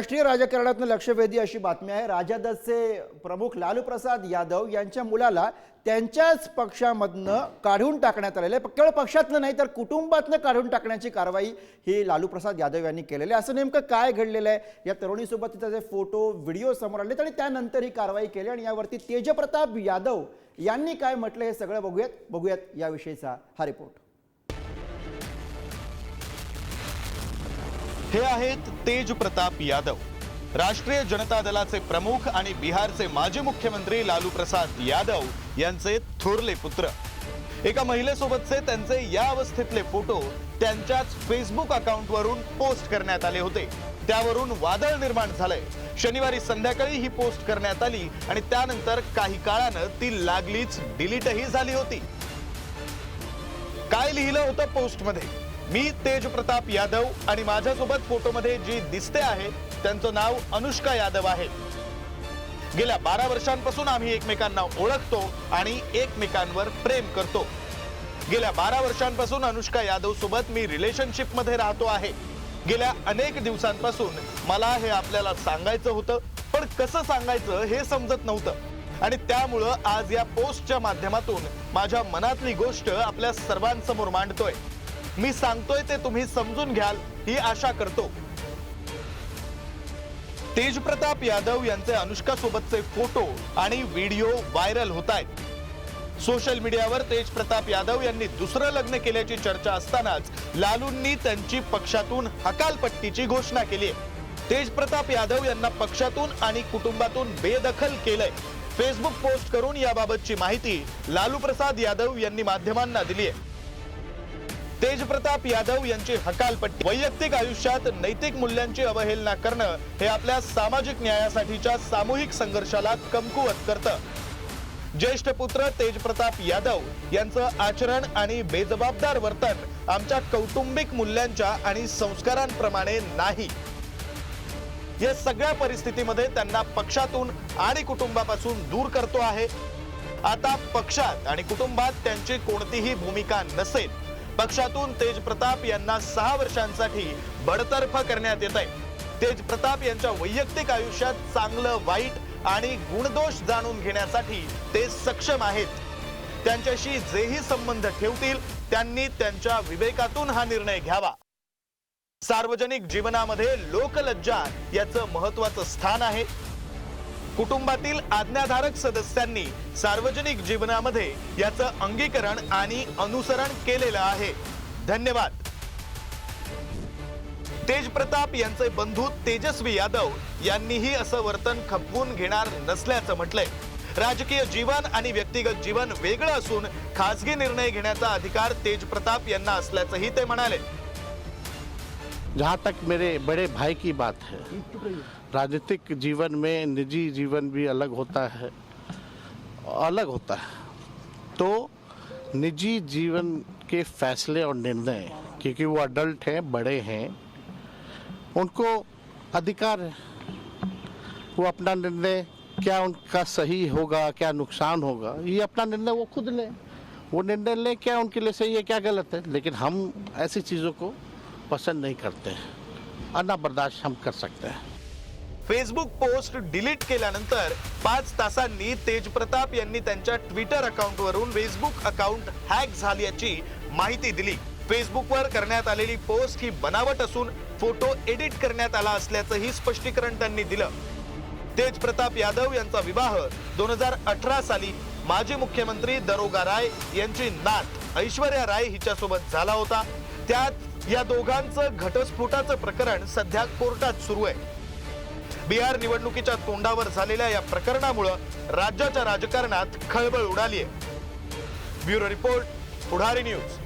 राष्ट्रीय राजकारणातून लक्षवेधी अशी बातमी आहे. राजदचे प्रमुख लालू प्रसाद यादव यांच्या मुलाला त्यांच्याच पक्षामधनं काढून टाकण्यात आलेलं आहे. केवळ पक्षातनं नाही तर कुटुंबातनं काढून टाकण्याची कारवाई ही लालू प्रसाद यादव यांनी केलेली आहे. असं नेमकं काय घडलेलं आहे? या तरुणीसोबत त्याचे फोटो व्हिडिओ समोर आले आणि त्यानंतर ही कारवाई केली आणि यावरती तेजप्रताप यादव यांनी काय म्हटलं हे सगळं बघूयात. बघूयात याविषयीचा हा रिपोर्ट. हे आहेत तेज प्रताप यादव. राष्ट्रीय जनता दलाचे प्रमुख आणि बिहारचे माजी मुख्यमंत्री लालू प्रसाद यादव यांचे थोरले पुत्र. एका महिलेसोबतचे त्यांचे या अवस्थेतले फोटो त्यांच्याच फेसबुक अकाउंटवरून पोस्ट करण्यात आले होते. त्यावरून वादळ निर्माण झालंय. शनिवारी संध्याकाळी ही पोस्ट करण्यात आली आणि त्यानंतर काही काळानं ती लागलीच डिलीटही झाली होती. काय लिहिलं होतं पोस्टमध्ये मी तेज प्रताप यादव आणि माझ्यासोबत फोटोमध्ये जी दिसते आहे त्यांचं नाव अनुष्का यादव आहे. गेल्या बारा वर्षांपासून आम्ही एकमेकांना ओळखतो आणि एकमेकांवर प्रेम करतो. गेल्या बारा वर्षांपासून अनुष्का यादव सोबत मी रिलेशनशिपमध्ये राहतो आहे. गेल्या अनेक दिवसांपासून मला हे आपल्याला सांगायचं होतं पण कसं सांगायचं हे समजत नव्हतं. आणि त्यामुळं आज या पोस्टच्या माध्यमातून माझ्या मनातली गोष्ट आपल्या सर्वांसमोर मांडतोय. मी सांगतोय ते तुम्ही समजून घ्याल ही आशा करतो. तेजप्रताप यादव यांचे अनुष्का सोबतचे फोटो आणि व्हिडिओ व्हायरल होत आहेत सोशल मीडियावर तेज प्रताप यादव यांनी दुसरं लग्न केल्याची चर्चा असतानाच लालूंनी त्यांची पक्षातून हकालपट्टीची घोषणा केली आहे. तेज प्रताप यादव यांना पक्षातून आणि कुटुंबातून बेदखल केलंय. फेसबुक पोस्ट करून याबाबतची माहिती लालू प्रसाद यादव यांनी माध्यमांना दिली आहे. तेज प्रताप यादव यांची हकालपट्टी. वैयक्तिक आयुष्यात नैतिक मूल्यांची अवहेलना करणं हे आपल्या सामाजिक न्यायासाठीच्या सामूहिक संघर्षाला कमकुवत करतं. ज्येष्ठ पुत्र तेज प्रताप यादव यांचं आचरण आणि बेजबाबदार वर्तन आमच्या कौटुंबिक मूल्यांच्या आणि संस्कारांप्रमाणे नाही. या सगळ्या परिस्थितीमध्ये त्यांना पक्षातून आणि कुटुंबापासून दूर करतो आहे. आता पक्षात आणि कुटुंबात त्यांची कोणतीही भूमिका नसेल. पक्षातून तेज प्रताप यांना सहा वर्षांसाठी बडतर्फ करण्यात येत आहे तेज प्रताप यांच्या वैयक्तिक आयुष्यात चांगलं वाईट आणि गुणदोष जाणून घेण्यासाठी ते सक्षम आहेत. त्यांच्याशी जेही संबंध ठेवतील त्यांनी त्यांच्या विवेकातून हा निर्णय घ्यावा. सार्वजनिक जीवनामध्ये लोकलज्जा याचं महत्वाचं स्थान आहे. कुटुंबातील आज्ञाधारक सदस्यांनी सार्वजनिक जीवनामध्ये याचं अंगीकरण आणि अनुसरण केलेलं आहे. धन्यवाद. तेज प्रताप यांचे बंधू तेजस्वी यादव यांनीही असं वर्तन खपवून घेणार नसल्याचं म्हटलंय. राजकीय जीवन आणि व्यक्तिगत जीवन वेगळं असून खासगी निर्णय घेण्याचा अधिकार तेज प्रताप यांना असल्याचंही ते म्हणाले. जहाँ तक मेरे बड़े भाई की बात है, राजनीतिक जीवन में निजी जीवन भी अलग होता है, अलग होता है। तो निजी जीवन के फैसले और निर्णय, क्योंकि वो अडल्ट हैं, बड़े हैं, उनको अधिकार है। वो अपना निर्णय, क्या उनका सही होगा, क्या नुकसान होगा, ये अपना निर्णय वो खुद लें। वो निर्णय लें, क्या उनके लिए सही है, क्या गलत है। लेकिन हम ऐसी चीज़ों को पसंद नहीं करते अन्ना बर्दाश्त हम कर सकते हैं। फेसबुक पोस्ट डिलीट केल्यानंतर पाच तासांनी तेज प्रताप यांनी त्यांच्या ट्विटर अकाउंटवरून फेसबुक अकाउंट हॅक झाल्याची माहिती दिली. फेसबुकवर करण्यात आलेली पोस्ट ही बनावट असून फोटो एडिट करण्यात आला असल्याचंही स्पष्टीकरण त्यांनी दिलं. तेज प्रताप यादव यांचा विवाह दोन हजार अठरा साली माजी मुख्यमंत्री दरोगा राय यांची नात ऐश्वर्या राय हिच्यासोबत झाला होता. त्यात या दोघांचं घटस्फोटाचं प्रकरण सध्या कोर्टात सुरू आहे. बिहार निवडणुकीच्या तोंडावर झालेल्या या प्रकरणामुळं राज्याच्या राजकारणात खळबळ उडाली आहे ब्युरो रिपोर्ट पुढारी न्यूज.